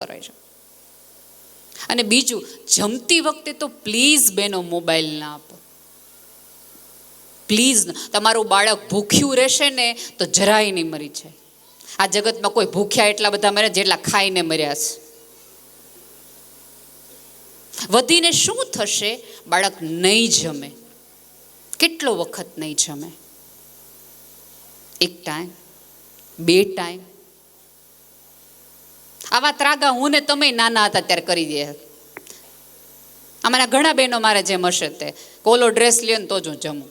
કરે છે. અને બીજું, જમતી વખતે તો પ્લીઝ બેનો મોબાઈલ ના આપો. પ્લીઝ તમારું બાળક ભૂખ્યું રહેશે ને, તો જરાય નહીં મરી જાય. આ જગતમાં કોઈ ભૂખ્યા એટલા બધા મરે જેટલા ખાઈને મર્યા છે. વધીને શું થશે? બાળક નહીં જમે. કેટલો વખત નહીં જમે? એક ટાઈમ બે ટાઈમ આવા ત્રાગા હું ને તમે નાના હતા ત્યારે કરી દે. અમારા ઘણા બહેનો મારે જેમ હશે તે. કોલો ડ્રેસ લ્યો ને તો જ હું જમું.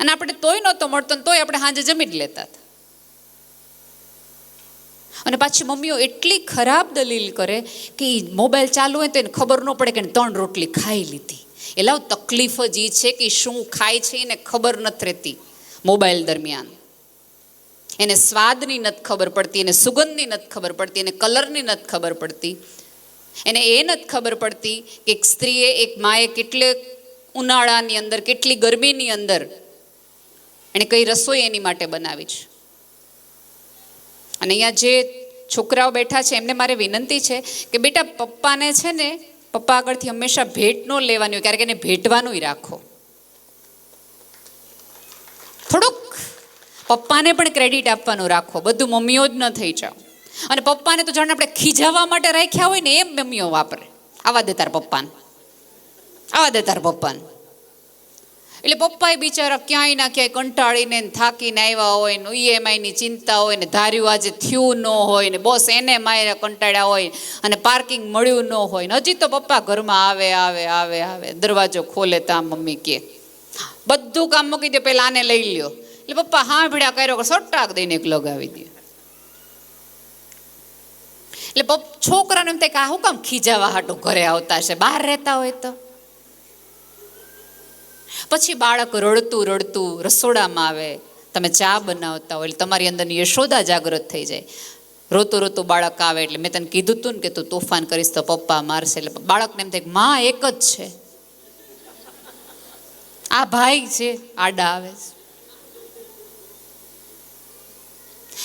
અને આપણે તોય નહોતો મળતો ને તોય આપણે સાંજે જમી જ લેતા હતા. અને પાછી મમ્મીઓ એટલી ખરાબ દલીલ કરે કે મોબાઈલ ચાલુ હોય તો એને ખબર ન પડે કે ત્રણ રોટલી ખાઈ લીધી. એટલે તકલીફ જ એ છે કે શું ખાય છે એને ખબર નથી રહેતી મોબાઈલ દરમિયાન. એને સ્વાદની નથી ખબર પડતી, એને સુગંધની નથી ખબર પડતી, એને કલરની નથી ખબર પડતી. એને એ નથી ખબર પડતી કે એક સ્ત્રીએ એક માએ કેટલે ઉનાળાની અંદર, કેટલી ગરમીની અંદર એણે કઈ રસોઈ એની માટે બનાવી છે. અને અહીંયા જે છોકરાઓ બેઠા છે, એમને મારે વિનંતી છે કે બેટા પપ્પાને છે ને, પપ્પા આગળથી હંમેશા ભેટ ન લેવાની હોય, ક્યારેક એને ભેટવાનુંય રાખો. થોડુંક પપ્પાને પણ ક્રેડિટ આપવાનું રાખો. બધું મમ્મીઓ જ ન થઈ જાઓ. અને પપ્પાને તો જાણે આપણે ખીજાવવા માટે રાખ્યા હોય ને એમ મમ્મીઓ વાપરે. આવા દે તાર પપ્પાને. આવા દે તાર પપ્પાને. એટલે પપ્પાએ બિચારા ક્યાંય ના ક્યાંય કંટાળીને થાકીને આવ્યા હોય ને ઈએમઆઈની ચિંતા હોય ને ધાર્યું આજે થયું ન હોય ને બોસ એને મારે કંટાળ્યા હોય અને પાર્કિંગ મળ્યું ન હોય ને હજી તો પપ્પા ઘરમાં આવે આવે આવે આવે. દરવાજો ખોલે તા મમ્મી કે. બધું કામ મૂકી દે, પહેલાં આને લઈ લ્યો. એટલે પપ્પા હા ભીડા કર્યો સટ્ટાક દઈને એક લગાવી દે. એટલે પપ છોકરાને એમ થાય કે આ હું કામ ખીજાવા હાટું ઘરે આવતા છે બહાર રહેતા હોય તો? પછી બાળક રડતું રડતું રસોડામાં આવે. તમે ચા બનાવતા હોય એટલે તમારી અંદરની યશોદા જાગૃત થઈ જાય. રોતું રોતું બાળક આવે એટલે મેં તને કીધું તું ને કે તું તોફાન કરીશ તો પપ્પા મારશે. એટલે બાળકને એમ થાયમાં એક જ છે. આ ભાઈ છે, આડા આવે છે.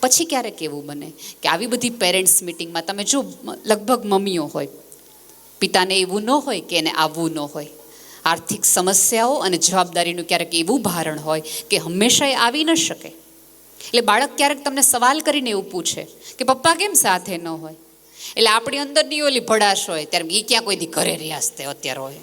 પછી ક્યારેક એવું બને? કે આવી બધી પેરેન્ટ્સ મિટિંગમાં તમે જો લગભગ મમ્મીઓ હોય, પિતાને એવું ન હોય કે એને આવવું ન હોય. આર્થિક સમસ્યાઓ અને જવાબદારીનું ક્યારેક એવું ભારણ હોય કે હંમેશા એ આવી ન શકે. એટલે બાળક ક્યારેક તમને સવાલ કરીને એવું પૂછે કે પપ્પા કેમ સાથે ન હોય? એટલે આપણી અંદરની ઓલી ભડાશ હોય, ત્યારે એ ક્યાં કોઈ દી ઘરે રહ્યા અત્યારે હોય?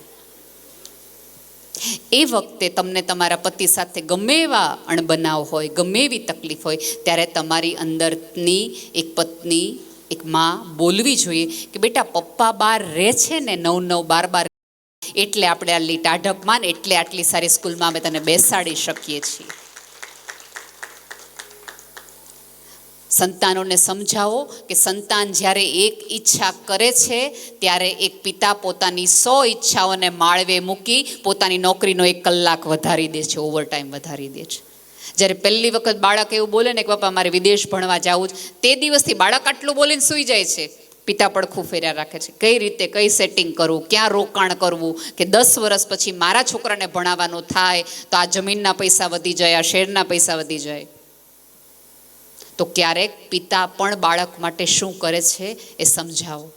એ વખતે તમને તમારા પતિ સાથે ગમે એવા અણબનાવ હોય, ગમે એવી તકલીફ હોય, ત્યારે તમારી અંદરની એક પત્ની, એક માં બોલવી જોઈએ કે બેટા પપ્પા બાર રહે છે ને નવ નવ બાર બાર એટલે આપણે આટલી ટાઢપમાં એટલે આટલી સારી સ્કૂલમાં અમે તને બેસાડી શકીએ છીએ. સંતાનોને સમજાવો કે સંતાન જ્યારે એક ઈચ્છા કરે છે, ત્યારે એક પિતા પોતાની સો ઈચ્છાઓને માળવે મૂકી પોતાની નોકરીનો એક કલાક વધારી દે છે, ઓવરટાઈમ વધારી દે છે. જ્યારે પહેલી વખત બાળક એવું બોલે ને કે પપ્પા મારે વિદેશ ભણવા જવું જ તે દિવસથી બાળક આટલું બોલીને સૂઈ જાય છે. પિતા પડખું ફેર્યા રાખે છે. કઈ રીતે, કઈ સેટિંગ કરવું ક્યાં રોકાણ કરવું, કે દસ વર્ષ પછી મારા છોકરાને ભણાવવાનું થાય, તો આ જમીનના પૈસા વધી જાય, આ શેરના પૈસા વધી જાય. તો ક્યારેક પિતા પણ બાળક માટે શું કરે છે એ સમજાવો.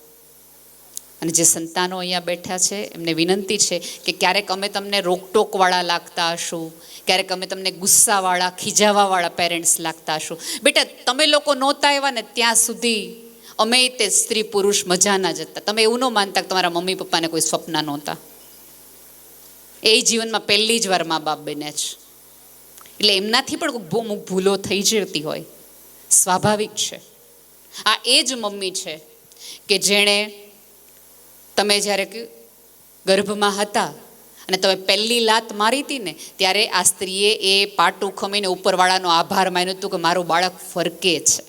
અને જે સંતાનો અહીંયા બેઠા છે, એમને વિનંતી છે કે ક્યારેક અમે તમને રોકટોકવાળા લાગતા હશું, ક્યારેક અમે તમને ગુસ્સાવાળા, ખીજાવાવાળા પેરેન્ટ્સ લાગતા હશું. બેટા, તમે લોકો નહોતા આવ્યા ને ત્યાં સુધી અમે તે સ્ત્રી પુરુષ મજાના જ હતા તમે એવું ન માનતા કે તમારા મમ્મી પપ્પાને કોઈ સ્વપ્ન નહોતા. એ જીવનમાં પહેલી જ વાર મા બાપ બન્યા છે. એટલે એમનાથી પણ ભૂલો થઈ જતી હોય. સ્વાભાવિક છે. આ એ જ મમ્મી છે કે જેણે તમે જ્યારે ગર્ભમાં હતા અને તમે પહેલી લાત મારી હતી ને, ત્યારે આ સ્ત્રીએ એ પાટું ખમીને ઉપરવાળાનો આભાર માન્યો હતું કે મારું બાળક ફરકે છે.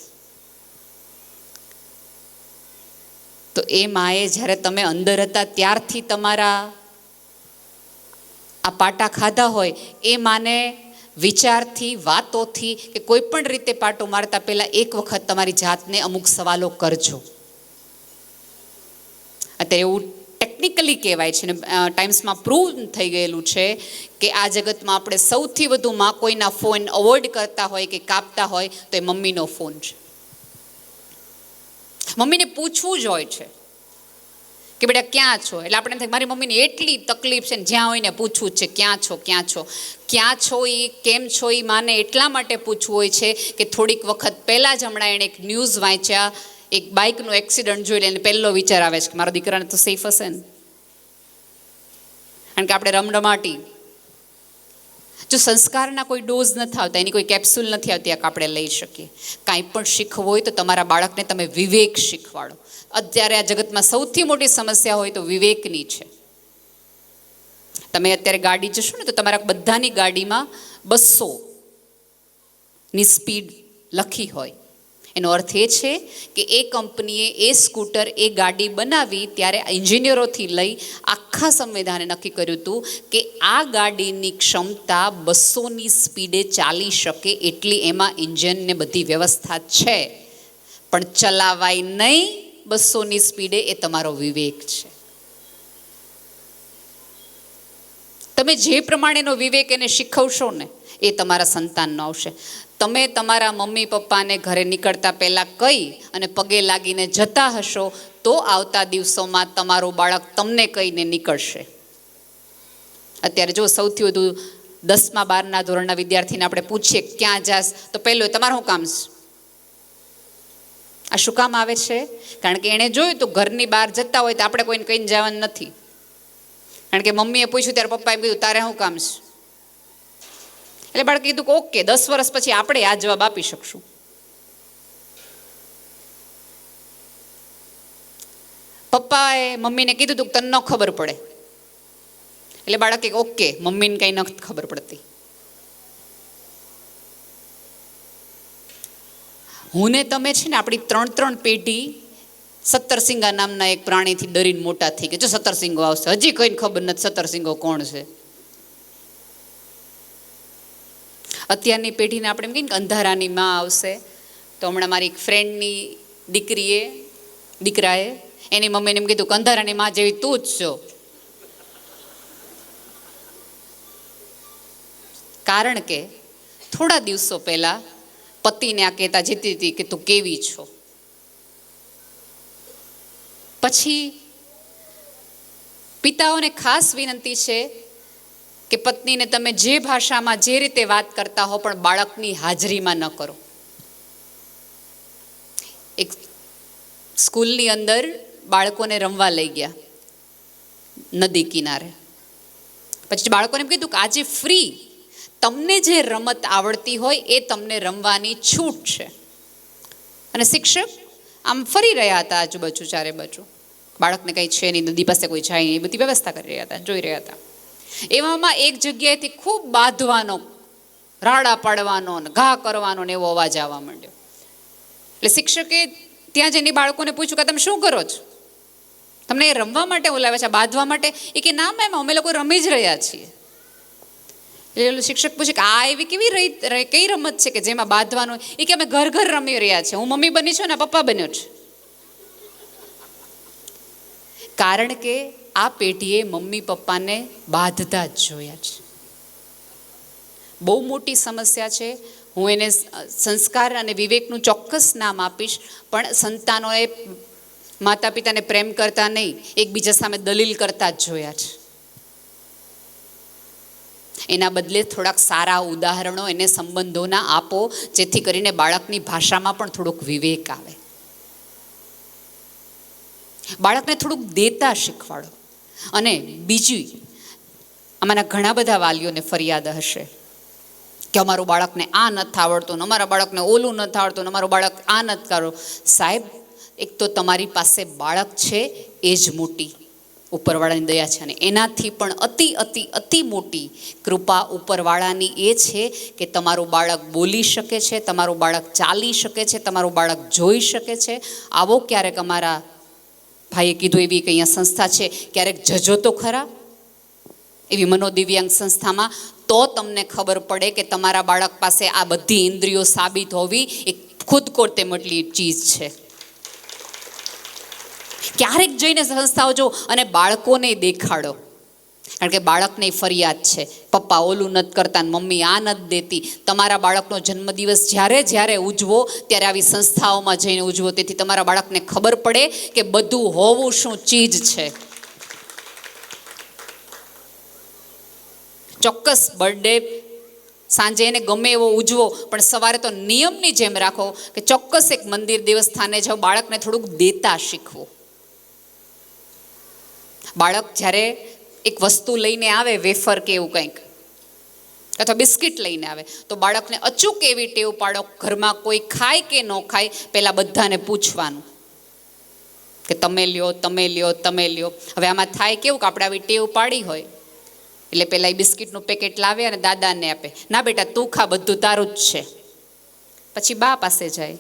તો એ માએ જ્યારે તમે અંદર હતા ત્યારથી તમારા આ પાટા ખાધા હોય, એ માને વિચારથી, વાતોથી કે કોઈ પણ રીતે પાટો મારતા પહેલાં એક વખત તમારી જાતને અમુક સવાલો કરજો. અત્યારે એવું ટેકનિકલી કહેવાય છે ને ટાઈમ્સમાં પ્રૂવ થઈ ગયેલું છે કે આ જગતમાં આપણે સૌથી વધુ માં કોઈના ફોન અવોઇડ કરતા હોય કે કાપતા હોય તો એ મમ્મીનો ફોન છે. મમ્મીને પૂછવું જ હોય છે. કે બેટા ક્યાં છો? એટલે આપણે થાય મારી મમ્મીને એટલી તકલીફ છે ને જ્યાં હોય ને પૂછવું છે, ક્યાં છો ક્યાં છો? ક્યાં છો એ કેમ છો એ માને એટલા માટે પૂછવું હોય છે કે થોડીક વખત પહેલાં જ હમણાં એણે એક ન્યૂઝ વાંચ્યા, એક બાઇકનું એક્સિડન્ટ જોઈ લઈને પહેલો વિચાર આવે છે કે મારા દીકરાને તો સેફ હશે ને? કારણ કે આપણે રમરમાટી જો સંસ્કારના કોઈ ડોઝ નથી આવતા એની કોઈ કેપ્સ્યુલ નથી આવતી આ આપણે લઈ શકીએ. કાંઈ પણ શીખવું હોય તો તમારા બાળકને તમે વિવેક શીખવાડો. અત્યારે આ જગતમાં સૌથી મોટી સમસ્યા હોય તો વિવેકની છે. તમે અત્યારે ગાડી જશો ને, તો તમારા બધાની ગાડીમાં બસો ની સ્પીડ લખી હોય. એનો અર્થ એ છે કે એ કંપનીએ એ સ્કૂટર, એ ગાડી બનાવી ત્યારે એન્જિનિયરોથી લઈ આખા સંવિધાને નક્કી કર્યું હતું કે આ ગાડીની ક્ષમતા બસોની સ્પીડે ચાલી શકે એટલી એમાં ઇન્જિનને બધી વ્યવસ્થા છે. પણ ચલાવાય નહીં બસોની સ્પીડે એ તમારો વિવેક છે. તમે જે પ્રમાણેનો વિવેક એને શીખવશો ને, એ તમારા સંતાનનો આવશે. તમે તમારા મમ્મી પપ્પાને ઘરે નીકળતા પહેલાં કહી અને પગે લાગીને જતા હશો, તો આવતા દિવસોમાં તમારું બાળક તમને કહીને નીકળશે. અત્યારે જો સૌથી વધુ દસમા, બારના ધોરણના વિદ્યાર્થીને આપણે પૂછીએ, ક્યાં જાસ તો પહેલું, તમારું શું કામ આ શું કામ આવે છે? કારણ કે એણે જોયું તો ઘરની બહાર જતા હોય તો આપણે કોઈને કહીને જવાનું નથી. કારણ કે મમ્મીએ પૂછ્યું, ત્યારે પપ્પાએ કીધું, તારે શું કામ છે? એટલે બાળકે કીધું કે ઓકે, દસ વર્ષ પછી આપણે આ જવાબ આપી શકશું. પપ્પાએ મમ્મીને કીધું તું તને ન ખબર પડે. એટલે બાળકે ઓકે, મમ્મીને કંઈ ન ખબર પડતી. હું ને તમે છે ને આપણી ત્રણ ત્રણ પેઢી સત્તરસિંગા નામના એક પ્રાણીથી ડરીને મોટા થઈ ગયા. જો સત્તરસિંગો આવશે, હજી કોઈને ખબર નથી સત્તરસિંગો કોણ છે. અત્યારની પેઢીને આપણે એમ કહીએ કે અંધારાની માં આવશે. તો હમણાં મારી એક ફ્રેન્ડની દીકરીએ, દીકરાએ, એની મમ્મીને એમ કીધું કે અંધારાની માં જેવી તું જ છો. કારણ કે થોડા દિવસો પહેલાં પતિને આ કહેતા જીતી હતી કે તું કેવી છો? પછી પિતાઓને ખાસ વિનંતી છે કે પત્નીને તમે જે ભાષામાં જે રીતે વાત કરતા હો પણ બાળકની હાજરીમાં ન કરો. એક સ્કૂલની અંદર બાળકોને રમવા લઈ ગયા, નદી કિનારે. પછી બાળકોને કીધું કે આજે ફ્રી, તમને જે રમત આવડતી હોય એ તમને રમવાની છૂટ છે. અને શિક્ષક આમ ફરી રહ્યા હતા આજુબાજુ, ચારે બાજુ. બાળકને કંઈ છે નહીં, નદી પાસે કોઈ જાય નહીં, એ બધી વ્યવસ્થા કરી રહ્યા હતા, જોઈ રહ્યા હતા. એવામાં એક જગ્યાએથી ખૂબ બાંધવાનો, રાડા પાડવાનો ને ઘા કરવાનો ને એવો અવાજ આવવા માંડ્યો. એટલે શિક્ષકે ત્યાં જઈને બાળકોને પૂછ્યું કે તમે શું કરો છો? તમને એ રમવા માટે બોલાવે છે બાંધવા માટે? એ કે, ના મેમ, અમે લોકો રમી જ રહ્યા છીએ. એટલે શિક્ષક પૂછે કે, આ એવી કેવી રહી કઈ રમત છે કે જેમાં બાંધવાનું? એ કે, અમે ઘર ઘર રમી રહ્યા છે હું મમ્મી બની છું ને પપ્પા બન્યો છે. કારણ કે આ પેઢીએ મમ્મી પપ્પાને બાંધતા જ જોયા છે. બહુ મોટી સમસ્યા છે. હું એને સંસ્કાર અને વિવેકનું ચોક્કસ નામ આપીશ, પણ સંતાનોએ માતા પિતાને પ્રેમ કરતા નહીં, એકબીજા સામે દલીલ કરતા જ જોયા છે. એના બદલે થોડાક સારા ઉદાહરણો એને સંબંધોના આપો, જેથી કરીને બાળકની ભાષામાં પણ થોડોક વિવેક આવે. બાળકને થોડુંક દેતા શીખવાડો. અને બીજી આમાંના ઘણા બધા વાલીઓને ફરિયાદ હશે કે અમારું બાળકને આ નથી આવડતું અમારા બાળકને ઓલું નથી આવડતું અમારું બાળક આ નથી કરો સાહેબ, એક તો તમારી પાસે બાળક છે એ જ મોટી, ઉપરવાળાની દયા છે અને એનાથી પણ અતિ અતિ અતિ મોટી કૃપા ઉપરવાળાની એ છે કે તમારું બાળક બોલી શકે છે, તમારું બાળક ચાલી શકે છે, તમારું બાળક જોઈ શકે છે. આવો ક્યારેક અમારા ભાઈએ કીધું એવી કંઈ અહીંયા સંસ્થા છે? ક્યારેક જજો તો ખરા? એવી મનોદિવ્યાંગ સંસ્થામાં તો તમને ખબર પડે કે તમારા બાળક પાસે આ બધી ઇન્દ્રિયો સાબિત હોવી એ ખુદ કોરતે મટલી ચીજ છે. ક્યારેક જઈને સંસ્થાઓ જો અને બાળકોને દેખાડો. કારણ કે બાળકને ફરિયાદ છે. પપ્પા ઓલું નથી કરતા મમ્મી આ નથી દેતી. તમારા બાળકનો જન્મદિવસ જ્યારે જ્યારે ઉજવો ત્યારે આવી સંસ્થાઓમાં જઈને ઉજવો. તેથી તમારા બાળકને ખબર પડે કે બધું હોવું શું ચીજ છે. ચોક્કસ બર્થડે સાંજે એને ગમે એવો ઉજવો, પણ સવારે તો નિયમની જેમ રાખો કે ચોક્કસ એક મંદિર દેવસ્થાને જાઓ, બાળકને થોડુંક દેતા શીખવું. બાળક જ્યારે એક વસ્તુ લઈને આવે, વેફર કે એવું કંઈક. અથવા બિસ્કિટ લઈને આવે. તો બાળકને અચૂક એવી ટેવ પાડો, ઘરમાં કોઈ ખાય કે ન ખાય, પહેલાં બધાને પૂછવાનું. કે તમે લ્યો તમે લ્યો તમે લ્યો. હવે આમાં થાય કેવું કે આપણે આવી ટેવ પાડી હોય? એટલે પહેલાં એ બિસ્કિટનું પેકેટ લાવે અને દાદાને આપે. ના બેટા, તું ખા, બધું તારું જ છે. પછી બા પાસે જાય.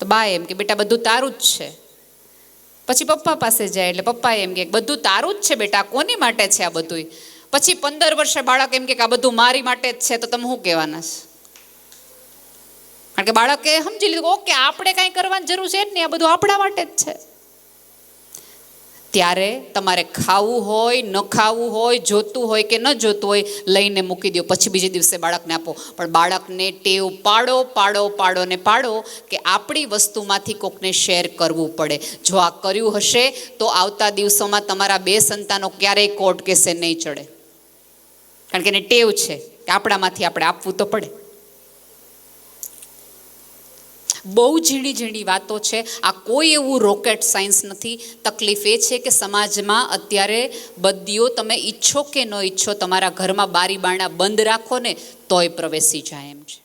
તો બા એમ કે, બેટા, બધું તારું જ છે. પછી પપ્પા પાસે જાય એટલે પપ્પા એમ કે, બધું તારું જ છે બેટા, કોની માટે છે આ બધું પછી પંદર વર્ષે બાળક એમ કે આ બધું મારી માટે જ છે, તો તમે શું કહેવાના છે? કારણ કે બાળકે સમજી લીધું ઓકે, આપણે કાંઈ કરવાની જરૂર છે જ નહીં, આ બધું આપણા માટે જ છે. ત્યારે તમારે ખાવું હોય, ન ખાવું હોય, જોતું હોય કે ન જોતું હોય, લઈને મૂકી દો પછી બીજે દિવસે બાળકને આપો. પણ બાળકને ટેવ પાડો પાડો પાડો ને પાડો કે આપણી વસ્તુમાંથી કોકને શેર કરવું પડે. જો આ કર્યું હશે, તો આવતા દિવસોમાં તમારા બે સંતાનો ક્યારેય કોર્ટ કેસે નહીં ચડે. કારણ કે એને ટેવ છે કે આપણામાંથી આપણે આપવું તો પડે. બહુ ઝીણી ઝીણી વાતો છે. આ કોઈ એવું રોકેટ સાયન્સ નથી. તકલીફ એ છે કે સમાજમાં અત્યારે બદીઓ તમે ઈચ્છો કે ન ઈચ્છો તમારા ઘરમાં બારી બારણા બંધ રાખો ને તોય પ્રવેશી જાય એમ છે.